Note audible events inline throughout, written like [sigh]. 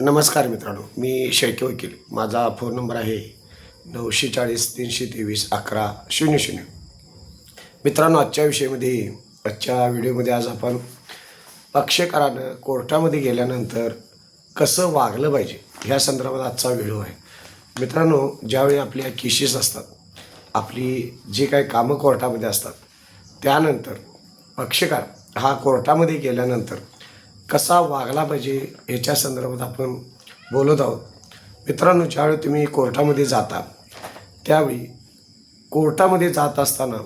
नमस्कार मित्रांनो मी शेळके वकील. माझा फोन नंबर आहे नऊशे चाळीस तीनशे तेवीस अकरा शून्य शून्य. मित्रांनो आजच्या विषयामध्ये आजच्या व्हिडिओमध्ये आज आपण पक्षकारानं कोर्टामध्ये गेल्यानंतर कसं वागलं पाहिजे ह्या संदर्भात आजचा व्हिडिओ आहे. मित्रांनो ज्यावेळी आपल्या केसेस असतात आपली जी काही कामं कोर्टामध्ये असतात त्यानंतर पक्षकार हा कोर्टामध्ये गेल्यानंतर कसा वागला पाहिजे याच्या संदर्भात आपण बोलत आहोत. मित्रांनो ज्यावेळी तुम्ही कोर्टामध्ये जाता त्यावेळी कोर्टामध्ये जात असताना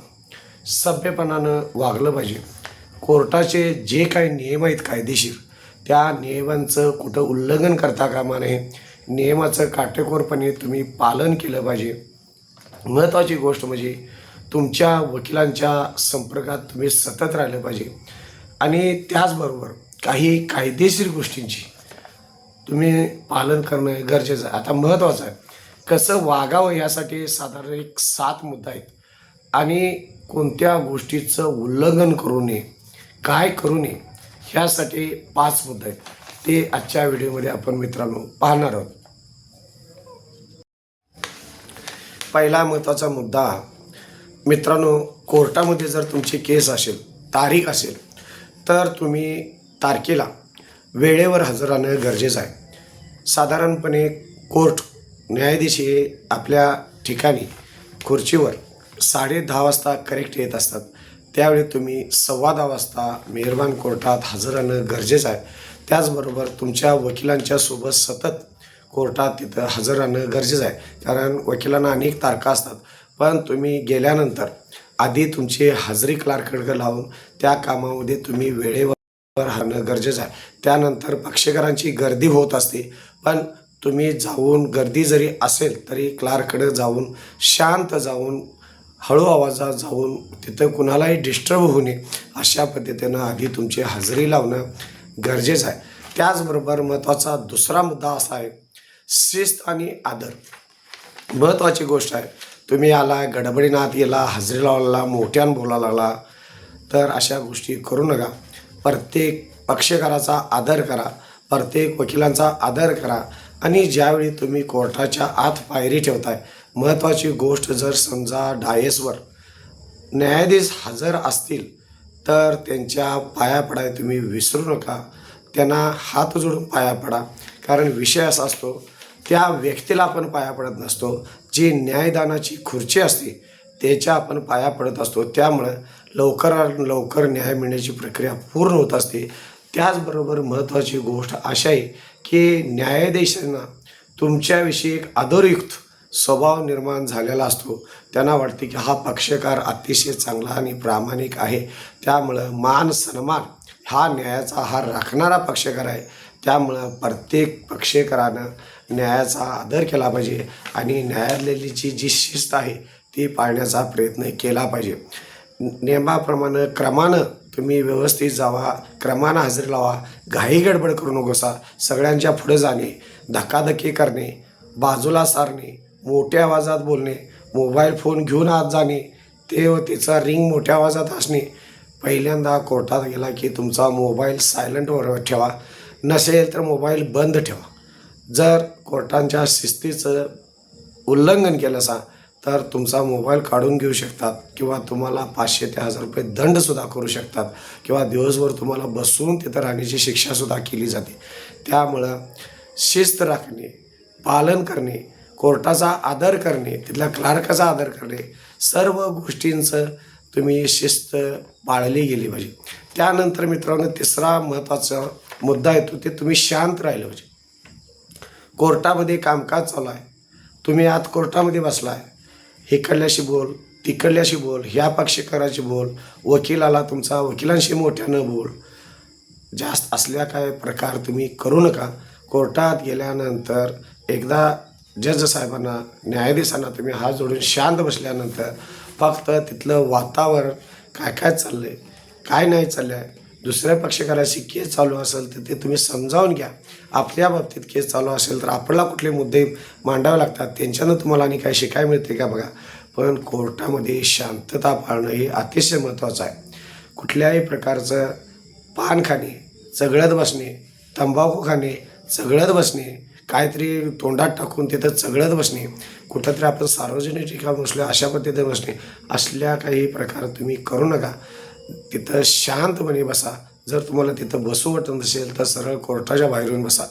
सभ्यपणानं वागलं पाहिजे. कोर्टाचे जे काही नियम आहेत कायदेशीर त्या नियमांचं कुठं उल्लंघन करता कामा नये. नियमाचं काटेकोरपणे तुम्ही पालन केलं पाहिजे. महत्त्वाची गोष्ट म्हणजे तुमच्या वकिलांच्या संपर्कात तुम्ही सतत राहिलं पाहिजे. आणि त्याचबरोबर काही कायदेशीर गोष्टींची तुम्ही पालन करणं गरजेचं आहे. आता महत्त्वाचं आहे. कसं वागावं यासाठी साधारण एक सात मुद्दा आहेत. आणि कोणत्या गोष्टीचं उल्लंघन करू नये काय करू नये ह्यासाठी पाच मुद्दे आहेत. ते आजच्या व्हिडिओमध्ये आपण मित्रांनो पाहणार आहोत. पहिला महत्त्वाचा मुद्दा मित्रांनो कोर्टामध्ये जर तुमची केस असेल तारीख असेल तर तुम्ही तारखेला वेळेवर हजर राहणं गरजेचं आहे. साधारणपणे कोर्ट न्यायाधीश हे आपल्या ठिकाणी खुर्चीवर साडे दहा वाजता करेक्ट येत असतात. त्यावेळी तुम्ही सव्वा दहा वाजता मेहरबान कोर्टात हजर राहणं गरजेचं आहे. त्याचबरोबर तुमच्या वकिलांच्या सोबत सतत कोर्टात तिथं हजर राहणं गरजेचं आहे. कारण वकिलांना अनेक तारखा असतात. पण तुम्ही गेल्यानंतर आधी तुमची हजरी क्लार्कडे लावून त्या कामामध्ये तुम्ही वेळेवर राहणं गरजेचं आहे. त्यानंतर पक्षकारांची गर्दी होत असते. पण तुम्ही जाऊन गर्दी जरी असेल तरी क्लार्ककडे जाऊन शांत जाऊन हळू आवाजात जाऊन तिथं कुणालाही डिस्टर्ब होऊ नये अशा पद्धतीनं आधी तुमची हजेरी लावणं गरजेचं आहे. त्याचबरोबर महत्त्वाचा दुसरा मुद्दा असा आहे शिस्त आणि आदर. महत्त्वाची गोष्ट आहे तुम्ही आला गडबडीनात गेला हजेरी लावला मोठ्यानं बोलायला लागला तर अशा गोष्टी करू नका. प्रत्येक पक्षकाराचा आदर करा प्रत्येक वकिलांचा आदर करा. आणि ज्यावेळी तुम्ही कोर्टाच्या आत पायरी ठेवताय महत्त्वाची गोष्ट जर समजा डायसवर न्यायाधीश हजर असतील तर त्यांच्या पाया पडाय तुम्ही विसरू नका. त्यांना हात जोडून पाया पडा. कारण विषय असा असतो त्या व्यक्तीला आपण पाया पडत नसतो. जी न्यायदानाची खुर्ची असते त्याच्या आपण पाया पडत असतो. त्यामुळं लवकरात लवकर न्याय मिळण्याची प्रक्रिया पूर्ण होत असते. त्याचबरोबर महत्त्वाची गोष्ट अशी आहे की न्यायाधीशांना तुमच्याविषयी एक आदरयुक्त स्वभाव निर्माण झालेला असतो. त्यांना वाटते की हा पक्षकार अतिशय चांगला आणि प्रामाणिक आहे. त्यामुळं मान सन्मान हा न्यायाचा हा राखणारा पक्षकार आहे. त्यामुळं प्रत्येक पक्षकारानं न्यायाचा आदर केला पाहिजे आणि न्यायालयाची जी शिस्त आहे ती पाळण्याचा प्रयत्न केला पाहिजे. नियमाप्रमाणे क्रमानं तुम्ही व्यवस्थित जावा क्रमानं हजेरी लावा घाई गडबड करू नकोसा सगळ्यांच्या पुढे जाणे धक्काधक्की करणे बाजूला सारणे मोठ्या आवाजात बोलणे मोबाईल फोन घेऊन आत जाणे ते व तिचा रिंग मोठ्या आवाजात असणे पहिल्यांदा कोर्टात गेला की तुमचा मोबाईल सायलंटवर ठेवा नसेल तर मोबाईल बंद ठेवा. जर कोर्टांच्या शिस्तीचं उल्लंघन केलं असा तर तुमचा मोबाईल काढून घेऊ शकतात किंवा तुम्हाला पाचशे ते हजार रुपये दंडसुद्धा करू शकतात किंवा दिवसभर तुम्हाला बसून तिथं राहण्याची शिक्षासुद्धा केली जाते. त्यामुळं शिस्त राखणे पालन करणे कोर्टाचा आदर करणे तिथल्या क्लार्काचा आदर करणे सर्व गोष्टींचं तुम्ही शिस्त पाळली गेली पाहिजे. त्यानंतर मित्रांनो तिसरा महत्त्वाचा मुद्दा येतो ते तुम्ही शांत राहिलं पाहिजे. कोर्टामध्ये कामकाज चालू आहे. तुम्ही आत कोर्टामध्ये बसला आहे इकडल्याशी बोल तिकडल्याशी बोल ह्या पक्षकाराशी बोल वकिलाला तुमचा वकिलांशी मोठ्यानं बोल. जास्त असल्या काय प्रकार तुम्ही करू नका. कोर्टात गेल्यानंतर एकदा जज साहेबांना न्यायाधीशांना तुम्ही हात जोडून शांत बसल्यानंतर फक्त तिथलं वातावरण काय काय चाललं आहे काय नाही चाललं आहे दुसऱ्या पक्षकाराशी केस चालू असेल तर ते तुम्ही समजावून घ्या. आपल्या बाबतीत केस चालू असेल तर आपल्याला कुठले मुद्दे मांडावे लागतात त्यांच्यानं तुम्हाला आणि काय शिकाय मिळते का बघा. पण कोर्टामध्ये शांतता पाळणं हे अतिशय महत्त्वाचं आहे. कुठल्याही प्रकारचं पान खाणे चगळत बसणे तंबाखू खाणे चगळत बसणे काहीतरी तोंडात टाकून तिथं चगळत बसणे कुठंतरी आपण सार्वजनिक ठिकाण बसलो अशा पद्धतीने बसणे असल्या काही प्रकार तुम्ही करू नका. तिथं शांतपणे बसा. जर तुम्हाला तिथं बसू वाटत नसेल तर सरळ कोर्टाच्या बाहेर येऊन बसा.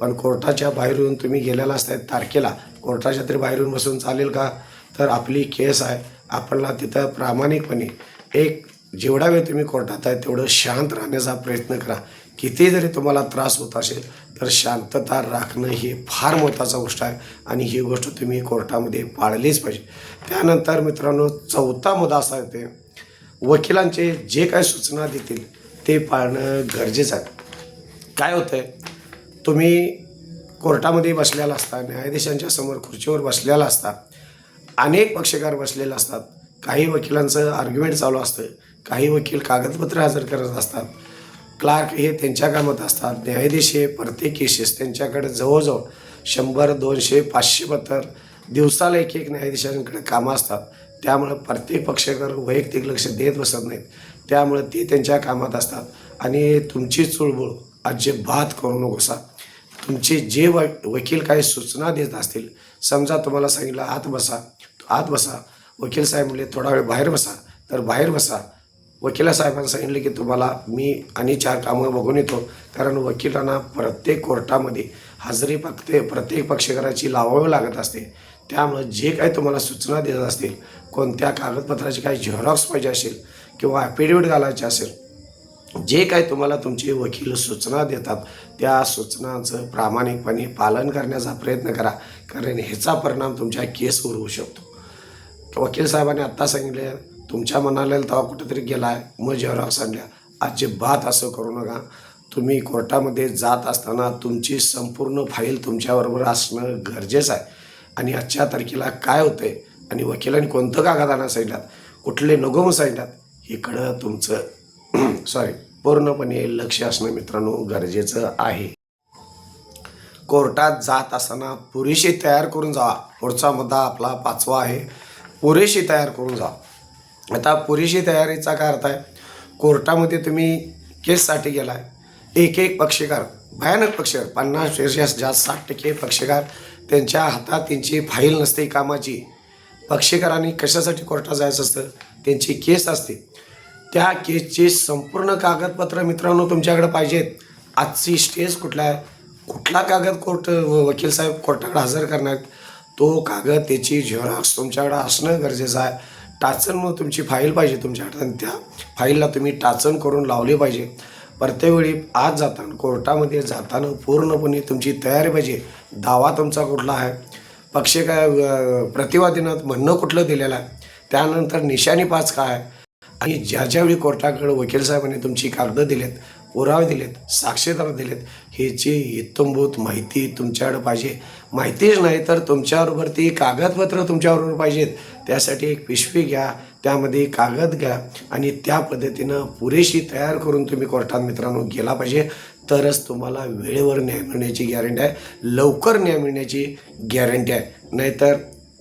पण कोर्टाच्या बाहेर येऊन तुम्ही गेलेला असताय तारखेला कोर्टाच्या तरी बाहेर येऊन बसून चालेल का? तर आपली केस आहे. आपल्याला तिथं प्रामाणिकपणे एक जेवढा वेळ तुम्ही कोर्टात आहे तेवढं शांत राहण्याचा प्रयत्न करा. किती जरी तुम्हाला त्रास होत असेल तर शांतता राखणं ही फार महत्त्वाचा गोष्ट आहे आणि ही गोष्ट तुम्ही कोर्टामध्ये पाळलीच पाहिजे. त्यानंतर मित्रांनो चौथा मुद्दा असा येते वकिलांचे जे काय सूचना देतील ते पाळणं गरजेचं आहे. काय होतं आहे तुम्ही कोर्टामध्ये बसलेला असता न्यायाधीशांच्या समोर खुर्चीवर बसलेला असता अनेक पक्षकार बसलेले असतात. काही वकिलांचं आर्ग्युमेंट चालू असतं काही वकील कागदपत्र हजर करत असतात. क्लार्क हे त्यांच्या कामात असतात न्यायाधीश हे प्रत्येक केसेस त्यांच्याकडे जवळजवळ शंभर दोनशे पाचशे पत्र दिवसाला एक एक न्यायाधीशांकडे कामं असतात. त्यामुळं प्रत्येक पक्षकार वैयक्तिक लक्ष देत बसत नाहीत. त्यामुळं ते त्यांच्या कामात असतात. आणि तुमची चुळबुळ अजिबात करू नकोसा तुमचे जे व वकील काही सूचना देत असतील समजा तुम्हाला सांगितलं आत बसा. आत बसा. वकील साहेब म्हणले थोडा वेळ बाहेर बसा. तर बाहेर बसा. वकिला सांगितलं की तुम्हाला मी आणि चार कामं बघून येतो. कारण वकिलांना प्रत्येक कोर्टामध्ये हजेरी फक्त प्रत्येक पक्षकाराची लावावी लागत असते. त्यामुळं जे काही तुम्हाला सूचना देत असतील कोणत्या कागदपत्राची काही झेरॉक्स पाहिजे असेल किंवा ॲफिडेविट घालायचे असेल जे काही तुम्हाला तुमचे वकील सूचना देतात त्या सूचनांचं प्रामाणिकपणे पालन करण्याचा प्रयत्न करा कारण ह्याचा परिणाम तुमच्या केसवर होऊ शकतो. वकील साहेबांनी आत्ता सांगितले तुमच्या मनाला तेव्हा कुठेतरी गेला आहे मग झेरॉक्स आणल्या. अजिबात असं करू नका. तुम्ही कोर्टामध्ये जात असताना तुमची संपूर्ण फाईल तुमच्याबरोबर असणं गरजेचं आहे. आणि आजच्या तारखेला काय होतंय? आणि वकिलांनी कोणतं कागदाना आणा कुठले नको सांगितल्यात इकडं तुमचं. [clears throat] सॉरी पूर्णपणे लक्ष असणं मित्रांनो गरजेचं आहे. कोर्टात जात असताना पुरेशी तयार करून जा. पुढचा मुद्दा आपला पाचवा आहे. पुरेशी तयार करून जा. आता पुरेशी तयारीचा काय अर्थ आहे? कोर्टामध्ये तुम्ही केससाठी गेलाय. एक एक पक्षकार भयानक पक्षकार पन्नास जास्त साठ टक्के पक्षकार त्यांच्या हातात त्यांची फाईल नसते कामाची. पक्षकारांनी कशासाठी कोर्टात जायचं असतं? त्यांची केस असते. त्या केसचे संपूर्ण कागदपत्र मित्रांनो तुमच्याकडे पाहिजेत. आजची स्टेज कुठला आहे? कुठला कागद कोर्ट वकील साहेब कोर्टाकडे हजर करणार? तो कागद त्याची झेरॉक्स तुमच्याकडे असणं गरजेचं आहे. टाचण मग तुमची फाईल पाहिजे तुमच्याकडे आणि त्या फाईलला तुम्ही टाचण करून लावली पाहिजे. प्रत्येक वेळी आज जाताना कोर्टामध्ये जाताना पूर्णपणे तुमची तयारी पाहिजे. दावा तुमचा कुठला आहे? पक्ष काय प्रतिवादीनं म्हणणं कुठलं दिलेलं आहे? त्यानंतर निशाणी पाच काय आहे? आणि ज्या ज्यावेळी कोर्टाकडे वकील साहेबांनी तुमची कागदं दिलेत पुरावे दिलेत साक्षीदार दिलेत. ह्याची इत्थंभूत माहिती तुमच्याकडे पाहिजे माहितीच नाही तर तुमच्याबरोबर ती कागदपत्र तुमच्याबरोबर पाहिजेत. त्यासाठी एक पिशवी घ्या त्यामध्ये कागद घ्या आणि त्या पद्धतीनं पुरेशी तयार करून तुम्ही कोर्टात मित्रांनो गेला पाहिजे. तरच तुम्हाला वेळेवर न्याय मिळण्याची गॅरंटी आहे. लवकर न्याय मिळण्याची गॅरंटी आहे. नाहीतर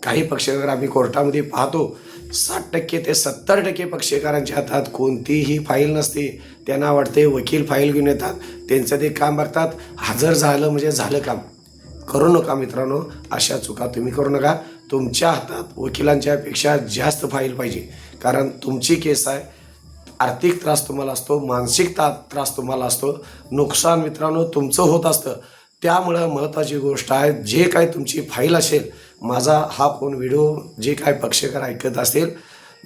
काही पक्षकार आम्ही कोर्टामध्ये पाहतो साठ टक्के ते सत्तर टक्के पक्षकारांच्या हातात कोणतीही फाईल नसते. त्यांना वाटते वकील फाईल घेऊन येतात. त्यांचं ते काम बघतात. हजर झालं म्हणजे झालं काम. करू नका मित्रांनो अशा चुका तुम्ही करू नका. तुमच्या हातात वकिलांच्यापेक्षा जास्त फाईल पाहिजे. कारण तुमची केस आहे. आर्थिक त्रास तुम्हाला असतो मानसिक ता त्रास तुम्हाला असतो. नुकसान मित्रांनो तुमचं होत असतं. त्यामुळं महत्त्वाची गोष्ट आहे जे काय तुमची फाईल असेल माझा हा फोन व्हिडिओ जे काय पक्षकार ऐकत असतील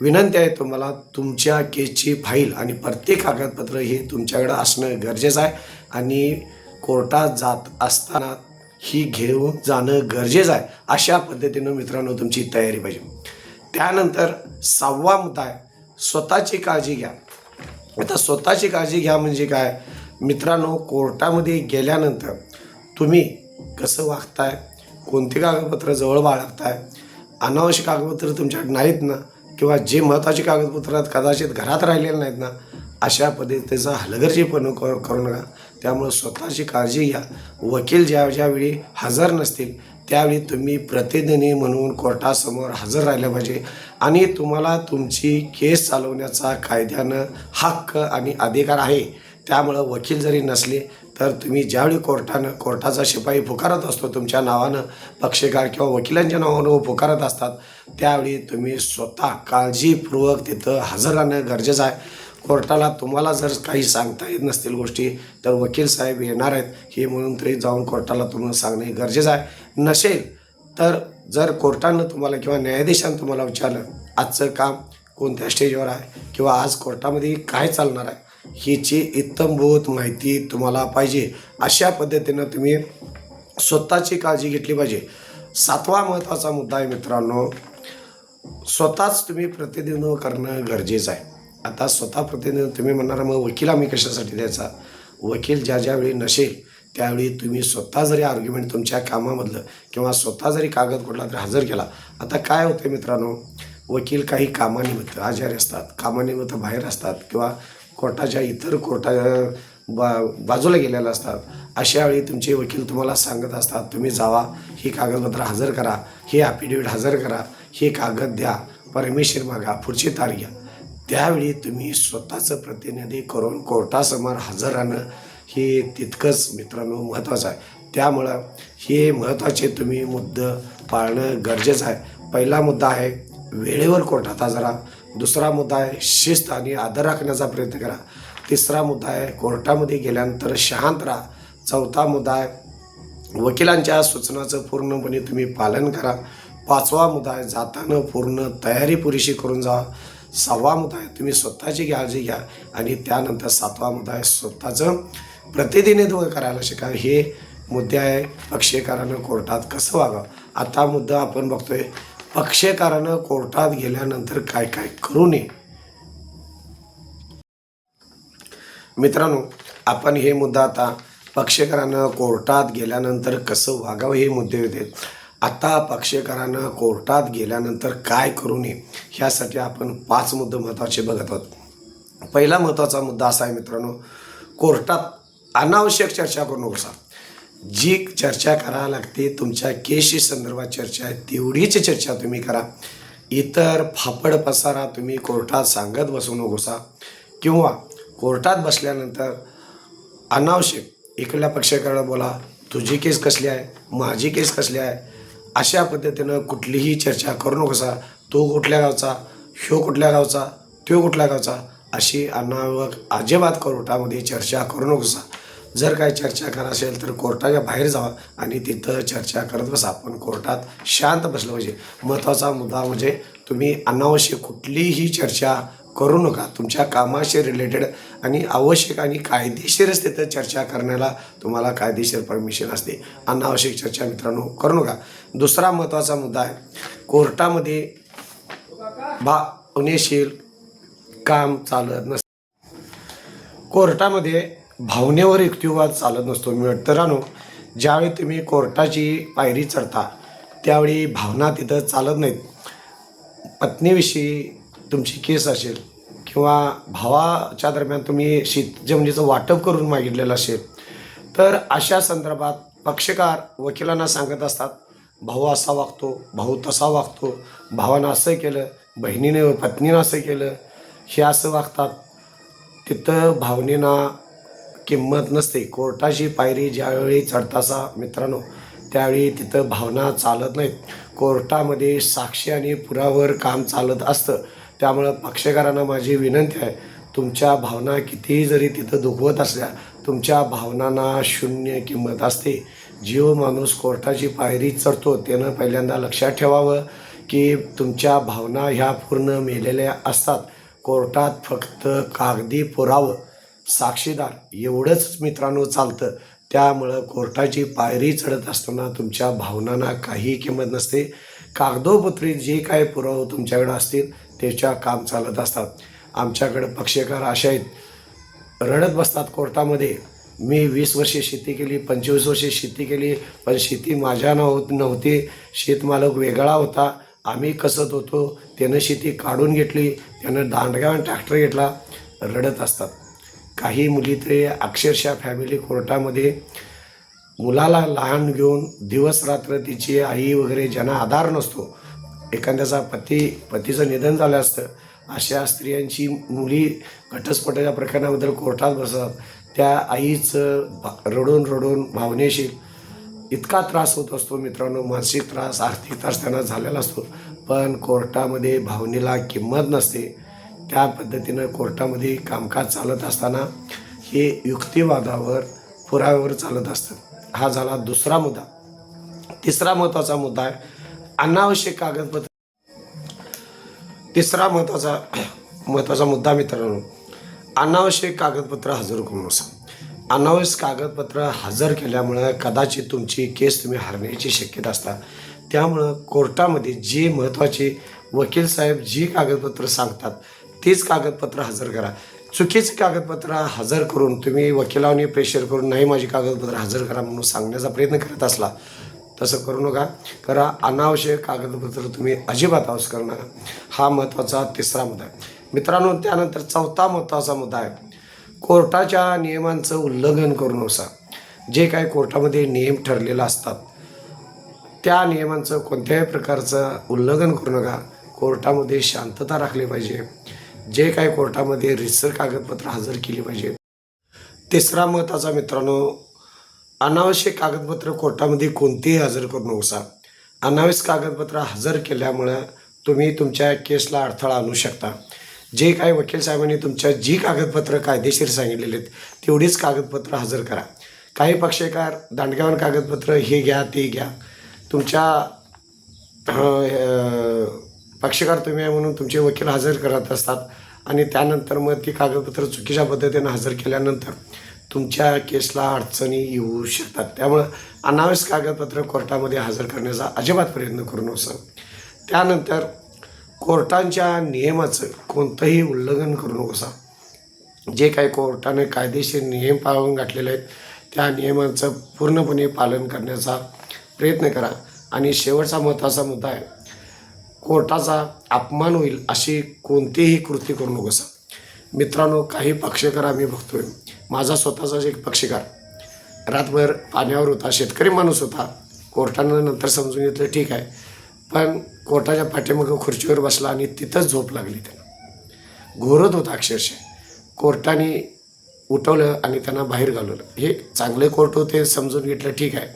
विनंती आहे तुम्हाला तुमच्या केसची फाईल आणि प्रत्येक कागदपत्र हे तुमच्याकडं असणं गरजेचं आहे. आणि कोर्टात जात असताना ही घेऊन जाणं गरजेचं आहे अशा पद्धतीनं मित्रांनो तुमची तयारी पाहिजे. त्यानंतर सहावा मुद्दा आहे स्वतःची काळजी घ्या. आता स्वतःची काळजी घ्या म्हणजे काय? मित्रांनो कोर्टामध्ये गेल्यानंतर तुम्ही कसं वागताय? कोणते कागदपत्र जवळ बाळगताय? अनावश्यक कागदपत्र तुमच्याकडे नाहीत ना? किंवा जे महत्त्वाची कागदपत्र आहेत कदाचित घरात राहिलेले नाहीत ना अशा पद्धतीचा हलगर्जीपण कर करू नका. त्यामुळं स्वतःची काळजी घ्या. वकील ज्या ज्यावेळी हजर नसतील त्यावेळी तुम्ही प्रतिनिधी म्हणून कोर्टासमोर हजर राहिलं पाहिजे. आणि तुम्हाला तुमची केस चालवण्याचा कायद्यानं हक्क आणि अधिकार आहे. त्यामुळं वकील जरी नसले तर तुम्ही ज्यावेळी कोर्टानं कोर्टाचा शिपाई पुकारत असतो तुमच्या नावानं पक्षकार किंवा वकिलांच्या नावानं पुकारत असतात त्यावेळी तुम्ही स्वतः काळजीपूर्वक तिथं हजर राहणं गरजेचं आहे. कोर्टाला तुम्हाला जर काही सांगता येत नसतील गोष्टी तर वकील साहेब येणार आहेत. हे म्हणून तरी जाऊन कोर्टाला तुम्हाला सांगणे गरजेचं आहे. नसेल तर जर कोर्टानं तुम्हाला किंवा न्यायाधीशानं तुम्हाला विचारलं आजचं काम कोणत्या स्टेजवर आहे? किंवा आज कोर्टामध्ये काय चालणार आहे? हिची इत्तमभूत माहिती तुम्हाला पाहिजे. अशा पद्धतीनं तुम्ही स्वतःची काळजी घेतली पाहिजे. सातवा महत्त्वाचा मुद्दा आहे मित्रांनो स्वतःच तुम्ही प्रतिनिधित्व करणं गरजेचं आहे. आता स्वतः प्रतिनिधित्व तुम्ही म्हणणार मग वकील आम्ही कशासाठी द्यायचा? वकील ज्या ज्यावेळी नसेल त्यावेळी तुम्ही स्वतः जरी आर्ग्युमेंट तुमच्या कामामधलं किंवा स्वतः जरी कागद कुठला तरी हजर केला. आता काय होते मित्रांनो वकील काही कामानिमित्त आजारी असतात कामानिमित्त बाहेर असतात किंवा कोर्टाच्या इतर कोर्टा बा बाजूला गेलेल्या असतात. अशा वेळी तुमचे वकील तुम्हाला सांगत असतात तुम्ही जावा ही कागदपत्र हजर करा हे ॲफिडेविट हजर करा हे कागद द्या परमिशन मागा पुढची तारीख घ्या. त्यावेळी तुम्ही स्वतःचं प्रतिनिधी करून कोर्टासमोर हजर राहणं हे तितकंच मित्रांनो महत्त्वाचं आहे. त्यामुळं हे महत्त्वाचे तुम्ही मुद्दं पाळणं गरजेचं आहे. पहिला मुद्दा आहे वेळेवर कोर्टात हजरा दुसरा मुद्दा आहे शिस्त आणि आदर राखण्याचा प्रयत्न करा. तिसरा मुद्दा आहे कोर्टामध्ये गेल्यानंतर शांत राहा. चौथा मुद्दा आहे वकिलांच्या सूचनाचं पूर्णपणे तुम्ही पालन करा. पाचवा मुद्दा आहे जाताना पूर्ण तयारी पुरेशी करून जा. सहावा मुद्दा आहे तुम्ही स्वतःची काळजी घ्या. आणि त्यानंतर सातवा मुद्दा आहे स्वतःचं प्रतिनिधित्व करायला शिका. हे मुद्दे आहे पक्षकारानं कोर्टात कसं वागावं? आता मुद्दा आपण बघतोय पक्षकारानं कोर्टात गेल्यानंतर काय काय करू नये? मित्रांनो आपण हे मुद्दा आता पक्षकारानं कोर्टात गेल्यानंतर कसं वागावं हे मुद्दे होते. आता पक्षकारानं कोर्टात गेल्यानंतर काय करू नये ह्यासाठी आपण पाच मुद्दे महत्त्वाचे बघत आहोत. पहिला महत्त्वाचा मुद्दा असा आहे मित्रांनो कोर्टात अनावश्यक चर्चा करू नकोसा. जी चर्चा करावं लागते तुमच्या केशी संदर्भात चर्चा आहे तेवढीच चर्चा तुम्ही करा. इतर फापड पसारा तुम्ही कोर्टात सांगत बसू नकोसा किंवा कोर्टात बसल्यानंतर अनावश्यक इकडल्या पक्षकाराला बोला तुझी केस कसली आहे? माझी केस कसली आहे? अशा पद्धतीनं कुठलीही चर्चा करू नकोसा तो कुठल्या गावचा? ह्यो कुठल्या गावचा? तो कुठल्या गावचा? अशी अनावक अजिबात कोर्टामध्ये चर्चा करू नकोसा जर काही चर्चा करा असेल तर कोर्टाच्या बाहेर जावा आणि तिथं चर्चा करत बसा. पण कोर्टात शांत बसलं पाहिजे. महत्त्वाचा मुद्दा म्हणजे तुम्ही अनावश्यक कुठलीही चर्चा करू नका. तुमच्या कामाशी रिलेटेड आणि आवश्यक आणि कायदेशीरच तिथं चर्चा करण्याला तुम्हाला कायदेशीर परमिशन असते. अनावश्यक चर्चा मित्रांनो करू नका. दुसरा महत्त्वाचा मुद्दा आहे. कोर्टामध्ये भावनेशील काम चालत नसतं कोर्टामध्ये भावनेवर युक्तिवाद चालत नसतो. मित्रांनो ज्यावेळी तुम्ही कोर्टाची पायरी चढता त्यावेळी भावना तिथं चालत नाहीत. पत्नीविषयी तुमची केस असेल किंवा भावाच्या दरम्यान तुम्ही शीत जमिनीचं वाटप करून मागितलेलं असेल तर अशा संदर्भात पक्षकार वकिलांना सांगत असतात भाऊ असा वागतो भाऊ तसा वागतो भावानं असं केलं बहिणीने पत्नीनं असं केलं हे असं वागतात. तिथं भावनेना किंमत नसते. कोर्टाची पायरी ज्यावेळी चढतासा मित्रांनो त्यावेळी तिथं भावना चालत नाहीत. कोर्टामध्ये साक्षी आणि पुरावर काम चालत असतं. त्यामुळं पक्षकारांना माझी विनंती आहे तुमच्या भावना कितीही जरी तिथं दुखवत असल्या तुमच्या भावनांना शून्य किंमत असते. जीव माणूस कोर्टाची पायरी चढतो त्यानं पहिल्यांदा लक्षात ठेवावं की तुमच्या भावना ह्या पूर्ण मेलेल्या असतात. कोर्टात फक्त कागदी पुरावं. साक्षीदार. एवढंच मित्रांनो चालतं. त्यामुळं कोर्टाची पायरी चढत असताना तुमच्या भावनांना काही किंमत नसते. कागदोपत्री जे काय पुरावे तुमच्याकडे असतील त्याच्या काम चालत असतात. आमच्याकडे पक्षकार असे आहेत. रडत बसतात कोर्टामध्ये. मी वीस वर्षे शेती केली पंचवीस वर्षे शेती केली पण शेती माझ्या नव्ह नव्हती. शेतमालक वेगळा होता. आम्ही कसत होतो त्यानं शेती काढून घेतली त्यानं दांडगा ट्रॅक्टर घेतला. रडत असतात. काही मुली ते अक्षरशः फॅमिली कोर्टामध्ये मुलाला लहान घेऊन दिवस रात्र तिची आई वगैरे ज्यांना आधार नसतो एखाद्याचा पती पतीचं निधन झालं असतं अशा स्त्रियांची मुली घटस्फोटाच्या प्रकरणाबद्दल कोर्टात बसतात. त्या आईचं रडून रडून भावनेशील इतका त्रास होत असतो मित्रांनो मानसिक त्रास आर्थिक त्रास त्यांना झालेला असतो. पण कोर्टामध्ये भावनेला किंमत नसते. त्या पद्धतीनं कोर्टामध्ये कामकाज चालत असताना हे युक्तिवादावर पुराव्यावर चालत असतं. हा झाला दुसरा मुद्दा. तिसरा महत्त्वाचा मुद्दा आहे अनावश्यक कागदपत्र. तिसरा महत्त्वाचा महत्त्वाचा मुद्दा मित्रांनो अनावश्यक कागदपत्र हजर करू नका. अनावश्यक कागदपत्र हजर केल्यामुळं कदाचित तुमची केस तुम्ही हरण्याची शक्यता असता. त्यामुळं कोर्टामध्ये जे महत्त्वाचे वकील साहेब जी कागदपत्र सांगतात तीच कागदपत्र हजर करा. चुकीचे कागदपत्र हजर करून तुम्ही वकिलांनी प्रेशर करून नाही माझी कागदपत्र हजर करा म्हणून सांगण्याचा प्रयत्न करत असला तसं करू नका. करा अनावश्यक कागदपत्र तुम्ही अजिबात हाऊस करू नका. हा महत्त्वाचा तिसरा मुद्दा आहे. मित्रांनो त्यानंतर चौथा महत्त्वाचा मुद्दा आहे. कोर्टाच्या नियमांचं उल्लंघन करू नका. जे काही कोर्टामध्ये नियम ठरलेला असतात त्या नियमांचं कोणत्याही प्रकारचं उल्लंघन करू नका. कोर्टामध्ये शांतता राखली पाहिजे. जे काही कोर्टामध्ये रिसर कागदपत्र हजर केली पाहिजे. तिसरा महत्त्वाचा मित्रांनो अनावश्यक कागदपत्र कोर्टामध्ये कोणतेही हजर करू नकोसा. अनावश्यक कागदपत्र हजर केल्यामुळं तुम्ही तुमच्या केसला अडथळा आणू शकता. जे काही वकील साहेबांनी तुमच्या जी कागदपत्र कायदेशीर सांगितलेली आहेत तेवढीच कागदपत्र हजर करा. काही पक्षकार दांडगावन कागदपत्र हे घ्या ते घ्या. तुमच्या पक्षकार तुम्ही आहे म्हणून तुमचे वकील हजर करत असतात. आणि त्यानंतर मग ती कागदपत्र चुकीच्या पद्धतीनं हजर केल्यानंतर तुमच्या केसला अडचणी येऊ शकतात. त्यामुळं अनावश्यक कागदपत्र कोर्टामध्ये हजर करण्याचा अजिबात प्रयत्न करू नका त्यानंतर कोर्टांच्या नियमाचं कोणतंही उल्लंघन करू नकोसा जे काही कोर्टाने कायदेशीर नियम पाळून घातलेले आहेत त्या नियमांचं पूर्णपणे पालन करण्याचा प्रयत्न करा. आणि शेवटचा महत्त्वाचा मुद्दा आहे कोर्टाचा अपमान होईल अशी कोणतीही कृती करू नकोसा. मित्रांनो काही पक्षकार आम्ही बघतोय. माझा स्वतःचाच एक पक्षकार. रातभर पाण्यावर होता शेतकरी माणूस होता. कोर्टानं नंतर समजून घेतलं ठीक आहे. पण कोर्टाच्या पाठीमागं खुर्चीवर बसला आणि तिथंच झोप लागली त्यांना घोरत होता अक्षरशः. कोर्टाने उठवलं आणि त्यांना बाहेर घालवलं. हे चांगले कोर्ट होते समजून घेतलं ठीक आहे.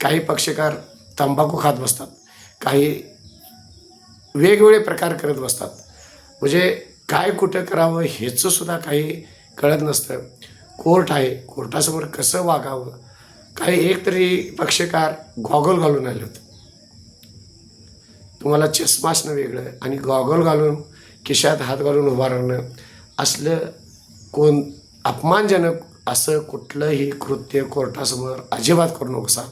काही पक्षकार तंबाखू खात बसतात. काही वेगवेगळे प्रकार करत बसतात. म्हणजे काय कुठं करावं ह्याचं सुद्धा काही कळत नसतं. कोर्ट आहे. कोर्टासमोर कसं वागावं? काही एक तरी पक्षकार गॉगल घालून आले होते. तुम्हाला चष्मा असणं वेगळं आणि गॉगल घालून खिशात हात घालून उभा राहणं असलं कोण अपमानजनक असं कुठलंही कृत्य कोर्टासमोर अजिबात करू नकोसा.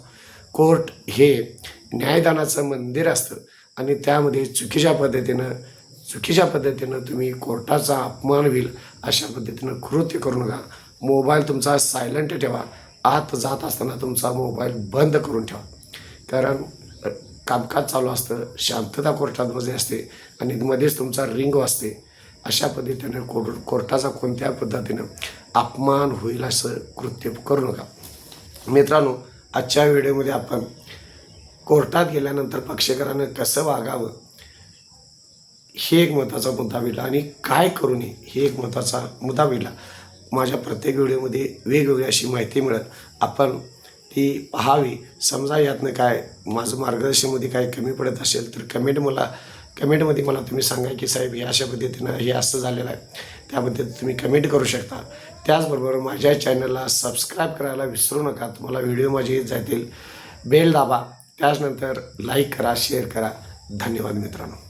कोर्ट हे न्यायदानाचं मंदिर असतं. आणि त्यामध्ये चुकीच्या पद्धतीनं चुकीच्या पद्धतीनं तुम्ही कोर्टाचा अपमान होईल अशा पद्धतीनं कृत्य करू नका मोबाईल तुमचा सायलंट ठेवा. आत जात असताना तुमचा मोबाईल बंद करून ठेवा. कारण कामकाज चालू असतं शांतता कोर्टामध्ये असते आणि मध्येच तुमचा रिंग वाजते अशा पद्धतीनं कोर्ट कोर्टाचा कोणत्या पद्धतीनं अपमान होईल असं कृत्य करू नका. मित्रांनो आजच्या व्हिडिओमध्ये आपण कोर्टात गेल्यानंतर पक्षकारानं कसं वागावं? हे एक महत्त्वाचा मुद्दा मिळला आणि काय करू नये हे एक महत्त्वाचा मुद्दा मिळला माझ्या प्रत्येक व्हिडिओमध्ये वेगवेगळी अशी माहिती मिळत. आपण ती पाहावी. समजा यातनं काय माझं मार्गदर्शनमध्ये काय कमी पडत असेल तर कमेंट मला कमेंटमध्ये मला तुम्ही सांगा की साहेब हे अशा पद्धतीनं हे असं झालेलं आहे. त्या पद्धतीत तुम्ही कमेंट करू शकता. त्याचबरोबर माझ्या चॅनलला सबस्क्राईब करायला विसरू नका. तुम्हाला व्हिडिओ माझे येत जातील. बेल दाबा. त्याचनंतर लाईक करा शेअर करा. धन्यवाद मित्रांनो.